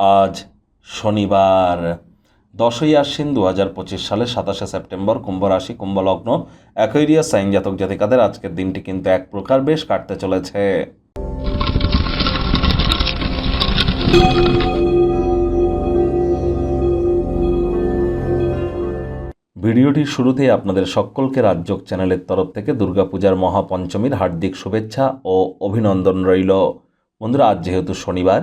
আজ শনিবার, দশই আশ্বিন দু হাজার পঁচিশ সালের সাতাশে সেপ্টেম্বর, কুম্ভ রাশি, কুম্ভ লগ্ন অ্যাকোয়ারিয়াস সাইন জাতক জাতিকাদের আজকের দিনটি কিন্তু এক প্রকার বেশ কাটতে চলেছে। ভিডিওটির শুরুতেই আপনাদের সকলকে রাজ্যক চ্যানেলের তরফ থেকে দুর্গাপূজার মহাপঞ্চমীর হার্দিক শুভেচ্ছা ও অভিনন্দন রইল। বন্ধুরা, আজ যেহেতু শনিবার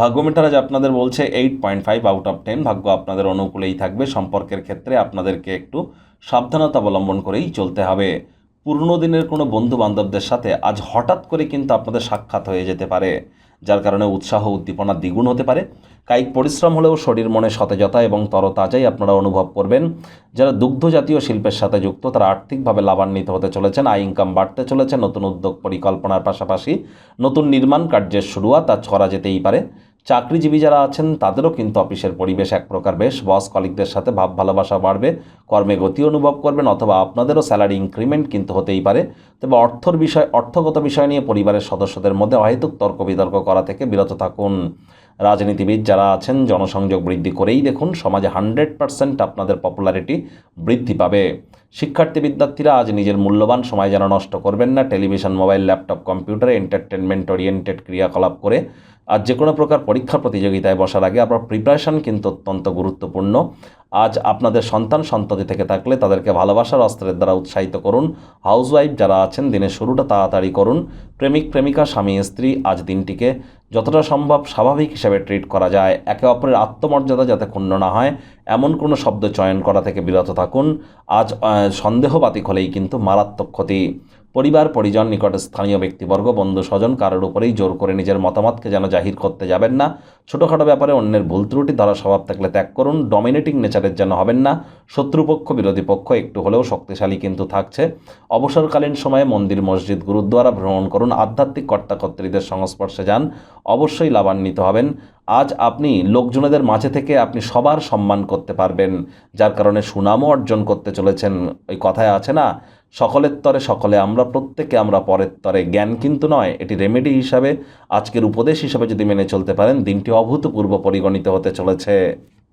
ভাগ্য মিটার আজ আপনাদের বলছে eight point five out of ten ভাগ্য আপনাদের অনুকূলেই থাকবে। সম্পর্কের ক্ষেত্রে আপনাদেরকে একটু সাবধানতা অবলম্বন করেই চলতে হবে। পুরনো দিনের কোনো বন্ধু বান্ধবদের সাথে আজ হঠাৎ করে কিন্তু আপনাদের সাক্ষাৎ হয়ে যেতে পারে। যার কারণে উৎসাহ উদ্দীপনা দ্বিগুণ হতে পারে। কায়িক পরিশ্রম হলেও শরীর, মনে সতেজতা এবং তরতাজাই আপনারা অনুভব করবেন। যারা দুগ্ধ জাতীয় শিল্পের সাথে যুক্ত, তারা আর্থিকভাবে লাভান্বিত হতে চলেছেন। আয় ইনকাম বাড়তে চলেছে। নতুন উদ্যোগ পরিকল্পনার পাশাপাশি নতুন নির্মাণ কার্যের শুরুয়াত তা ছড়া যেতেই পারে। চাকরিজীবী যারা আছেন, তাদেরও কিন্তু অফিসের পরিবেশ এক প্রকার বেশ। বস কলিকদের সাথে ভাব ভালোবাসা বাড়বে, কর্মে গতি অনুভব করবেন, অথবা আপনাদেরও স্যালারি ইনক্রিমেন্ট কিন্তু হতেই পারে। তবে অর্থর বিষয়, অর্থগত বিষয় নিয়ে পরিবারের সদস্যদের মধ্যে অহেতুক তর্ক বিতর্ক করা থেকে বিরত থাকুন। রাজনীতিবিদ যারা আছেন, জনসংযোগ বৃদ্ধি করেই দেখুন, সমাজে হান্ড্রেড পার্সেন্ট আপনাদের পপুলারিটি বৃদ্ধি পাবে। শিক্ষার্থী বিদ্যার্থীরা আজ নিজের মূল্যবান সময় যেন নষ্ট করবেন না, টেলিভিশন, মোবাইল, ল্যাপটপ, কম্পিউটারে এন্টারটেনমেন্ট ওরিয়েন্টেড ক্রিয়াকলাপ করে আর যে কোনো প্রকার পরীক্ষা প্রতিযোগিতায় বসার আগে আপনার প্রিপারেশন কিন্তু অত্যন্ত গুরুত্বপূর্ণ। আজ আপনাদের সন্তান সন্ততি থেকে থাকলে তাদেরকে ভালোবাসার অস্ত্রের দ্বারা উৎসাহিত করুন। হাউসওয়াইফ যারা আছেন, দিনের শুরুটা তাড়াতাড়ি করুন। প্রেমিক, প্রেমিকা, স্বামী, স্ত্রী, আজ দিনটিকে যতটা সম্ভব স্বাভাবিক হিসেবে ট্রিট করা যায়। একে অপরের আত্মমর্যাদা যাতে ক্ষুণ্ণ না হয়, এমন কোনো শব্দ চয়ন করা থেকে বিরত থাকুন। আজ সন্দেহবাতিক হলেই কিন্তু মারাত্মক ক্ষতি। পরিবার, পরিজন, নিকট স্থানীয় ব্যক্তিবর্গ, বন্ধু, স্বজন কারোর উপরেই জোর করে নিজের মতামতকে যেন জাহির করতে যাবেন না। ছোটোখাটো ব্যাপারে অন্যের ভুল ত্রুটি ধরা স্বভাব থাকলে ত্যাগ করুন। ডমিনেটিং নেচারের যেন হবেন না। শত্রুপক্ষ, বিরোধী পক্ষ একটু হলেও শক্তিশালী কিন্তু থাকছে। অবসরকালীন সময়ে মন্দির, মসজিদ, গুরুদ্বারা ভ্রমণ করুন। আধ্যাত্মিক কর্তাকর্ত্রীদের সংস্পর্শে যান। অবশ্যই লাভান্বিত হবেন। আজ আপনি লোকজনেদের মাঝে থেকে আপনি সবার সম্মান করতে পারবেন। যার কারণে সুনামও অর্জন করতে চলেছেন। ওই কথায় আছে না সকলের তরে সকলে, আমরা প্রত্যেকে, আমরা পরের তরে। জ্ঞান কিন্তু নয়, এটি রেমেডি হিসাবে, আজকের উপদেশ হিসাবে যদি মেনে চলতে পারেন, দিনটি অভূতপূর্ব পরিগণিত হতে চলেছে।